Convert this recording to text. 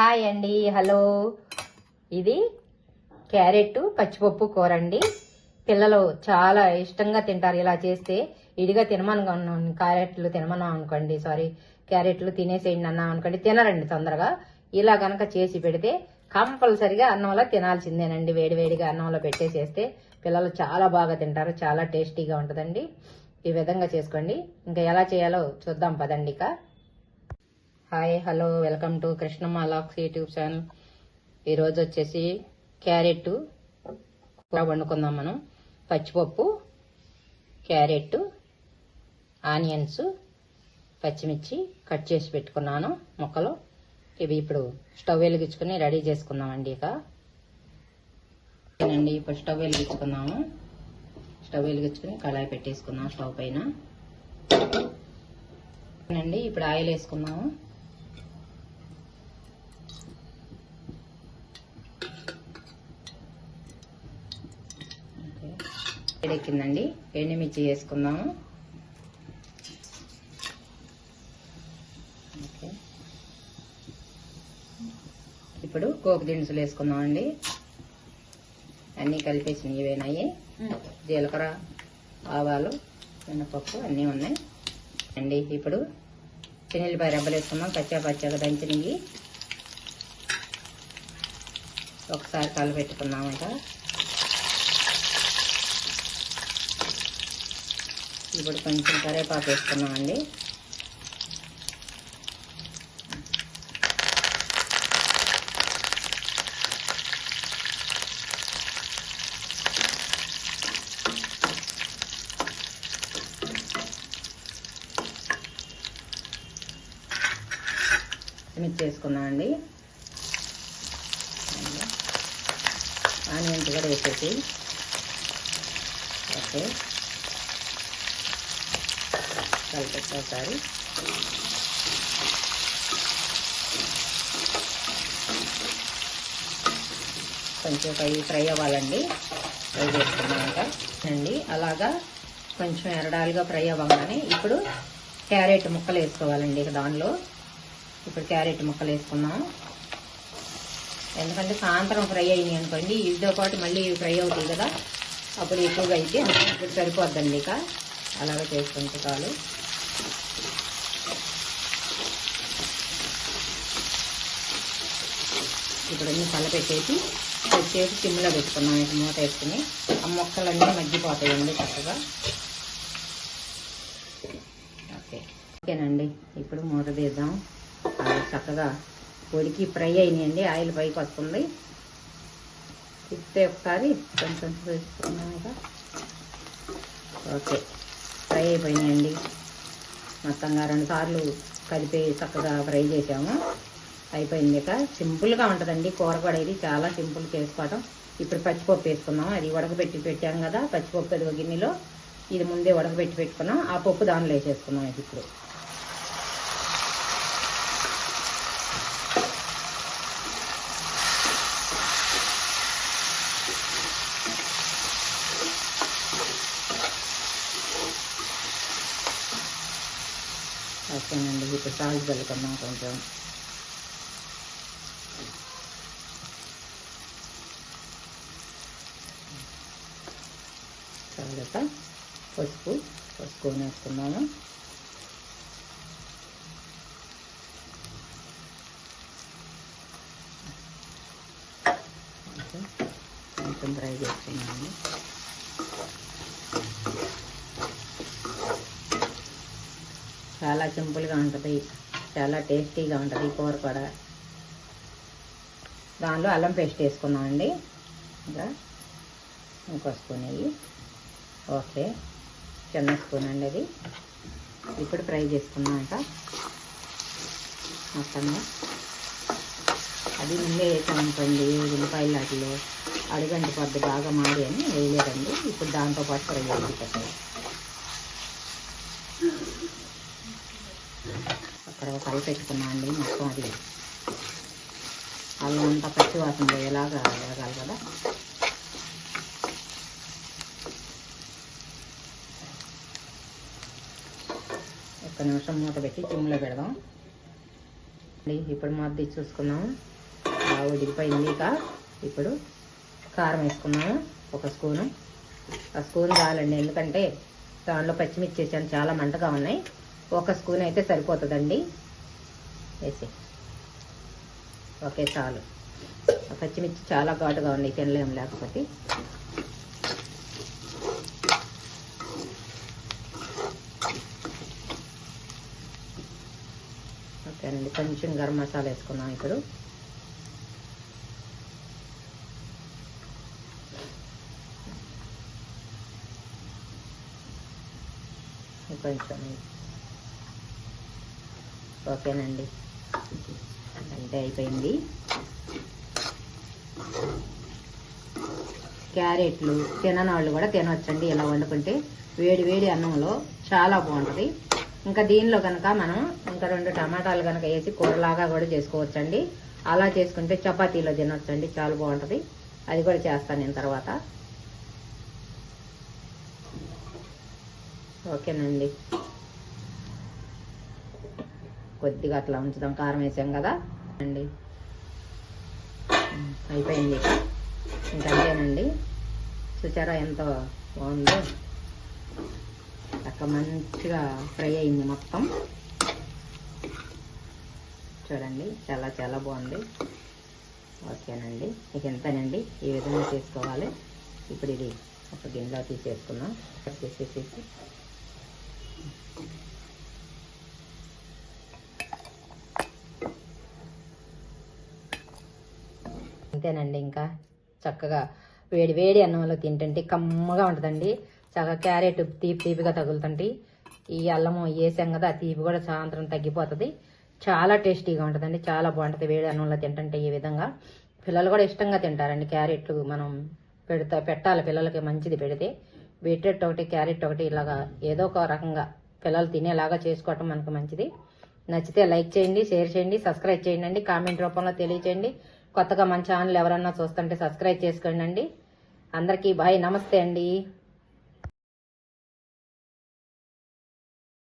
Hi అండి hello. ఇది carrot పచ్చిపప్పు కూర అండి. పిల్లలు చాలా ఇష్టంగా తింటారు ఇలా చేస్తే. ఇడిగా తినమను క్యారెట్లు తినమన్నాం అనుకోండి సారీ క్యారెట్లు తినేసేయండి అన్నా అనుకోండి తినరండి తొందరగా. ఇలా గనక చేసి పెడితే కంపల్సరిగా అన్నంలో తినాల్సిందేనండి వేడివేడిగా అన్నంలో పెట్టేసేస్తే. పిల్లలు చాలా బాగా తింటారు చాలా టేస్టీగా ఉంటుందండి. ఈ విధంగా చేసుకోండి. ఇంకా ఎలా చేయాలో చూద్దాం పదండి ఇక. Hi hello welcome to Krishnamma lakhs YouTube channel. ఈరోజు వచ్చేసి క్యారెట్ కూర వండుకుందాం మనం. పచ్చిపప్పు క్యారెట్ ఆనియన్స్ పచ్చిమిర్చి కట్ చేసి పెట్టుకున్నాను ముక్కలు. ఇవి ఇప్పుడు స్టవ్ వెలిగించుకుని రెడీ చేసుకుందామండి ఇక. అండి ఇప్పుడు స్టవ్ వెలిగించుకుందాము. స్టవ్ వెలిగించుకుని కళాయి పెట్టేసుకుందాం స్టవ్ పైన. అండి ఇప్పుడు ఆయిల్ వేసుకుందాము. ఎడెక్కిందండి ఎండుమిర్చి వేసుకుందాము ఇప్పుడు కోకు దినుసులు వేసుకుందామండి. అన్నీ కలిపేసి ఇవేనాయి జీలకర్ర ఆవాలు మినపప్పు అన్నీ ఉన్నాయి. అండి ఇప్పుడు చిన్నెల్లిపాయ రెబ్బలు వేసుకుందాం. కచ్చా పచ్చగా దంచినవి ఒకసారి కలపెట్టుకుందామంట ఇప్పుడు కొంచెం కరివేపాకు వేసుకున్నామండి. మిక్స్ చేసుకున్నామండి. ఆనియన్స్ కూడా వేసేసి. ఓకే. కలిపెట్టి ఒకసారి కొంచెం ఫ్రై ఫ్రై అవ్వాలండి. ఫ్రై చేసుకున్నాక అండి. అలాగా కొంచెం ఎరడాలుగా ఫ్రై అవ్వగానే ఇప్పుడు క్యారెట్ ముక్కలు వేసుకోవాలండి ఇక దానిలో. ఇప్పుడు క్యారెట్ ముక్కలు వేసుకున్నాం. ఎందుకంటే సాయంత్రం ఫ్రై అయినాయి అనుకోండి ఇదితో పాటు మళ్ళీ ఫ్రై అవుతాయి కదా అప్పుడు ఎక్కువగా అయితే ఇప్పుడు సరిపోద్దండి ఇక. అలాగే చేసుకుంటే చాలు. ఇప్పుడు అన్నీ కలపెట్టేసి పెట్టేసి సిమ్లో పెట్టుకున్నాం ఇక మూత వేసుకుని. ఆ మొక్కలన్నీ మగ్గిపోతాయండి చక్కగా. ఓకే. ఓకేనండి. ఇప్పుడు మూత తీద్దాం. చక్కగా ఉడికి ఫ్రై అయినాయండి. ఆయిల్ పైకి వస్తుంది. తిప్పితే ఒకసారి కొంచెం చూసుకున్నాం ఇక. ఓకే. ఫ్రై అయిపోయినాయండి. మొత్తంగా రెండు సార్లు కలిపి చక్కగా ఫ్రై చేసాము. అయిపోయింది ఇక. సింపుల్గా ఉంటుందండి కూర కూడా ఇది చాలా సింపుల్ చేసుకోవడం ఇప్పుడు పచ్చిపప్పు వేసుకున్నాం అది ఉడకబెట్టి పెట్టాం కదా పచ్చిపప్పు అది గిన్నెలో. ఇది ముందే ఉడకబెట్టి పెట్టుకున్నాం. ఆ పప్పు దానిలో వేసేసుకున్నాం ఇది ఇప్పుడు. ఓకేనండి ఇప్పుడు సాల్ట్ వెళ్తున్నాం కొంచెం. తర్వాత పసుపు పసుపు వేసుకున్నాము కొంచెం ఫ్రై చేసుకున్నాము చాలా సింపుల్గా ఉంటుంది. చాలా టేస్టీగా ఉంటుంది ఈ కూర కూడా. దానిలో అల్లం పేస్ట్ వేసుకున్నామండి. ఇంకా ఇంకో స్పూన్ ఓకే. చిన్న స్పూన్ అండి అది. ఇప్పుడు ఫ్రై చేసుకున్నామంట మొత్తంగా అది ముందే వేసామనుకోండి ఉల్లిపాయలు వాటిలో అడుగంటి పొద్దు బాగా మాడి అని వేయలేదండి. ఇప్పుడు దాంతోపాటు ఫ్రై చేసుకుంటాం అక్కడ కలిపెట్టుకున్నా అండి మొత్తం అది. అల్లం అంతా పచ్చి వాసన పోయేలాగా వేగాలి కదా? ఒక్క నిమిషం మూత పెట్టి చిమ్లో పెడదాం. ఇప్పుడు మా ఇచ్చి చూసుకుందాం. బాగా ఉడికిపోయింది ఇక. ఇప్పుడు కారం వేసుకున్నాము ఒక స్పూను. ఆ స్పూన్ కావాలండి ఎందుకంటే దానిలో పచ్చిమిర్చి వేసాను చాలా మంటగా ఉన్నాయి. ఒక స్పూన్ అయితే సరిపోతుందండి. వేసి. ఓకే చాలు. ఆ పచ్చిమిర్చి చాలా ఘాటుగా ఉన్నాయి తినలేము లేకపోతే. ఓకేనండి కొంచెం గరం మసాలా వేసుకున్నాం ఇప్పుడు. కొంచెం ఓకేనండి. అంటే అయిపోయింది. క్యారెట్లు తినని వాళ్ళు కూడా తినవచ్చండి ఇలా వండుకుంటే వేడి వేడి అన్నంలో చాలా బాగుంటుంది. ఇంకా దీనిలో కనుక మనం ఇంకా రెండు టమాటాలు కనుక వేసి కూరలాగా కూడా చేసుకోవచ్చండి. అలా చేసుకుంటే చపాతీలో తినొచ్చండి. చాలా బాగుంటుంది. అది కూడా చేస్తాను నేను తర్వాత. ఓకేనండి. కొద్దిగా అట్లా ఉంచుదాం. కారం వేసాం కదా. అండి. అయిపోయింది. ఇక ఇంకంతేనండి. చూచారా ఎంత బాగుందో. అక్క మంచిగా ఫ్రై అయింది మొత్తం. చూడండి చాలా చాలా బాగుంది. ఓకేనండి. ఇక ఎంతనండి? ఈ విధంగా చేసుకోవాలి. ఇప్పుడు ఇది ఒక గిన్నెలో తీసేసుకున్నాం కట్ అంతేనండి ఇంకా చక్కగా వేడి వేడి అన్నంలో తింటుంటే కమ్మగా ఉంటుందండి. చక్కగా క్యారెట్ తీపి తీపిగా తగులుతుంటే ఈ అల్లము వేసాం కదా ఆ తీపి కూడా సాయంత్రం తగ్గిపోతుంది. చాలా టేస్టీగా ఉంటుందండి చాలా బాగుంటుంది వేడి అన్నంలో తింటుంటే ఈ విధంగా. పిల్లలు కూడా ఇష్టంగా తింటారండి క్యారెట్లు మనం పెడతా పెట్టాలి పిల్లలకి మంచిది పెడితే. బీట్రూట్ ఒకటి క్యారెట్ ఒకటి ఇలాగా ఏదో ఒక రకంగా పిల్లలు తినేలాగా చేసుకోవటం మనకు మంచిది. నచ్చితే లైక్ చేయండి షేర్ చేయండి సబ్స్క్రైబ్ చేయండి కామెంట్ రూపంలో తెలియచేయండి. కొత్తగా మన ఛానల్ ఎవరన్నా చూస్తుంటే సబ్స్క్రైబ్ చేసుకోండి అందరికీ బాయ్ నమస్తే అండి.